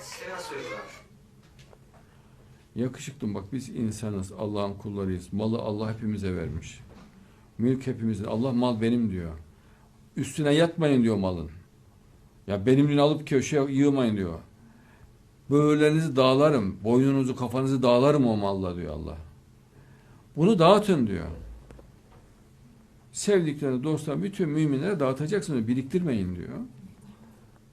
velayet sistemi nasıl uygulanır? Yakışıklım bak biz insanız. Allah'ın kullarıyız. Malı Allah hepimize vermiş. Mülk hepimizin. Allah mal benim diyor. Üstüne yatmayın diyor malın. Ya benimliğini alıp köşeye yığmayın diyor. Böğürlerinizi dağlarım. Boynunuzu kafanızı dağlarım o malla diyor Allah. Bunu dağıtın diyor. Sevdiklerini dostlar bütün müminlere dağıtacaksınız. Biriktirmeyin diyor.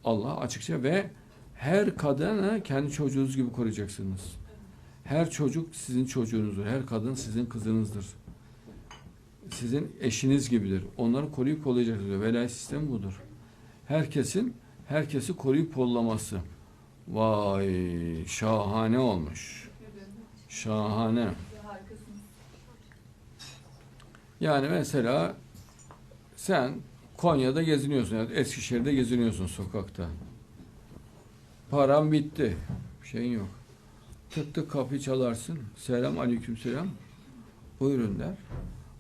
Allah açıkça ve her kadını kendi çocuğunuz gibi koruyacaksınız. Her çocuk sizin çocuğunuzdur. Her kadın sizin kızınızdır. Sizin eşiniz gibidir. Onları koruyup kollayacaksınız. Velayet sistemi budur. Herkesin herkesi koruyup kollaması. Vay şahane olmuş. Şahane. Yani mesela sen Konya'da geziniyorsun, ya da Eskişehir'de geziniyorsun sokakta. Param bitti. Bir şeyin yok. Tık tık kapıyı çalarsın. Selam aleyküm selam. Buyurun der.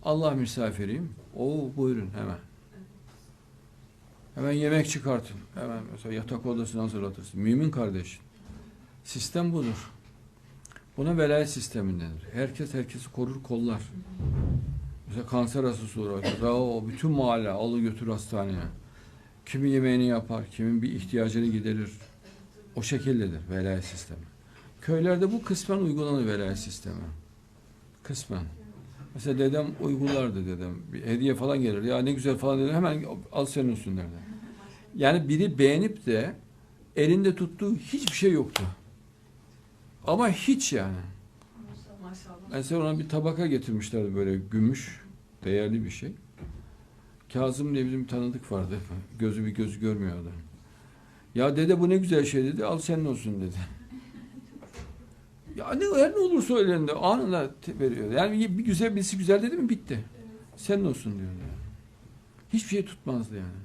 Allah misafiriyim. Oo buyurun hemen. Hemen yemek çıkartın. Hemen mesela yatak odasını hazırlatırsın. Mümin kardeş. Sistem budur. Buna velayet sistemi denir. Herkes herkesi korur kollar. Mesela kanser hastası uğraşır. O bütün mahalle alı götür hastaneye. Kimi yemeğini yapar, kimin bir ihtiyacını giderir. O şekildedir velayet sistemi. Köylerde bu kısmen uygulanır velayet sistemi. Kısmen. Mesela dedem uygulardı dedem. Bir hediye falan gelir. Ya ne güzel falan dedi. Hemen al senin derdi. Yani biri beğenip de elinde tuttuğu hiçbir şey yoktu. Ama hiç yani. Maşallah. Mesela ona bir tabaka getirmişlerdi böyle gümüş, değerli bir şey. Kazım diye bizim tanıdık vardı. Gözü bir gözü görmüyor adam. Ya dede bu ne güzel şey dedi. Al senin olsun dedi. Ya ne, her ne olursa elinde anında veriyor. Yani bir güzel birisi güzel dedi mi bitti. Senin olsun diyor. Yani. Hiçbir şey tutmazdı yani.